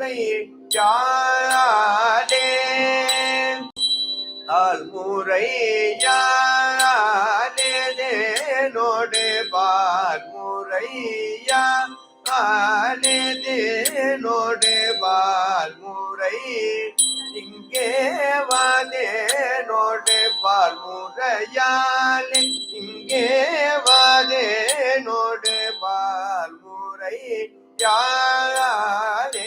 முறை யாரே ஆல் பால் முறையா ஆனோடு பால் முறை இங்கே வானேனோடு பால் முறையாலே இங்கே வானேனோடு பால் முறை யாரே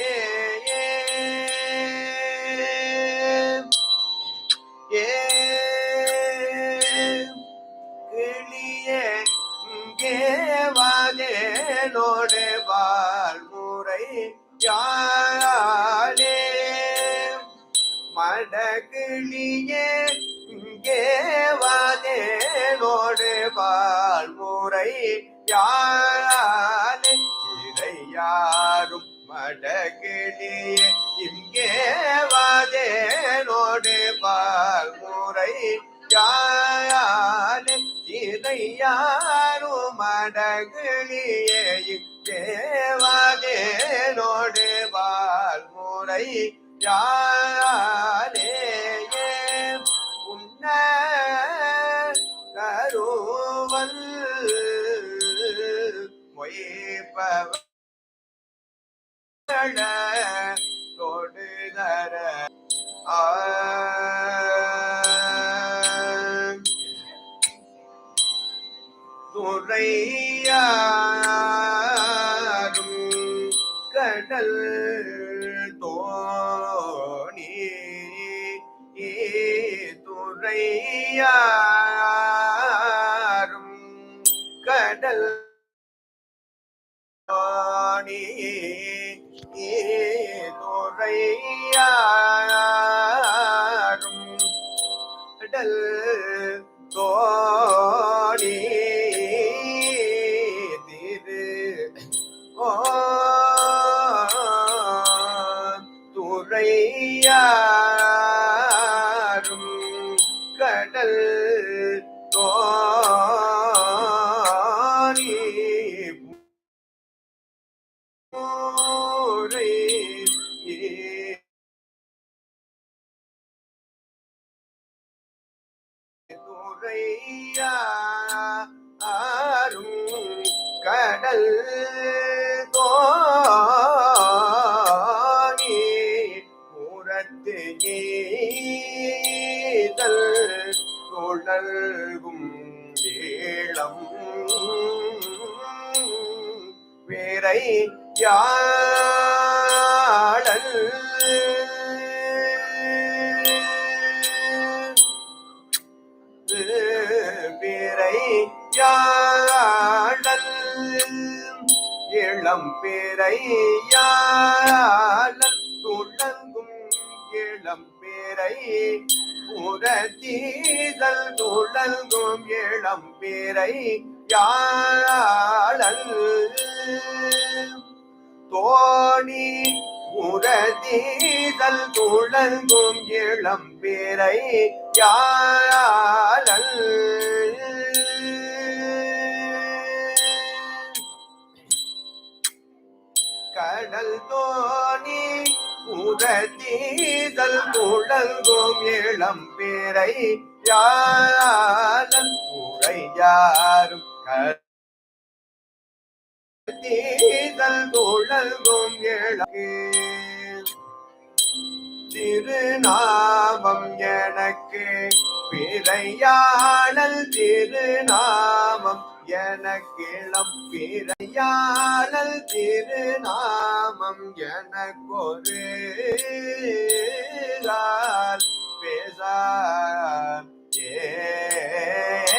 முறை மடகிளியே இங்கே வாதேனோடு பால் முறை யாரே இதை யாரும் மடகிளியே இங்கே வாதேனோடு பால் முறை யாரே இதை யாரும் மடகிளியே முறை யாரே உன்ன கருவல் மொய்ப்பவ தொடுதர. ஆ. துறையாரும் கடல் கரையாரும் கடல் துறைய கடல் தோரி பூரை துறையாரும் கடல் தோணி புறத்து செய்தல் சுழல்கும் ஏளம் பிறை யாழல். பிறை யாழல். இளம் பேரை யாழல். துளங்கும் இளம் பேரை புறத்தீதல் துளங்கும் இளம் பிறை யாழல். தோணி உரதீதல் துளங்கும் இளம் பிறை உரதீதல் முழங்கும் இளம் பேரை யாழல் யாரும் தீதல் முழங்கும் இழக்கு திருநாமம் எனக்கு பிறையாளல் திருநாமம். எனக்கிளம் பிறையாளல் திருநாமம். எனக்கொரு பேசார் ஏ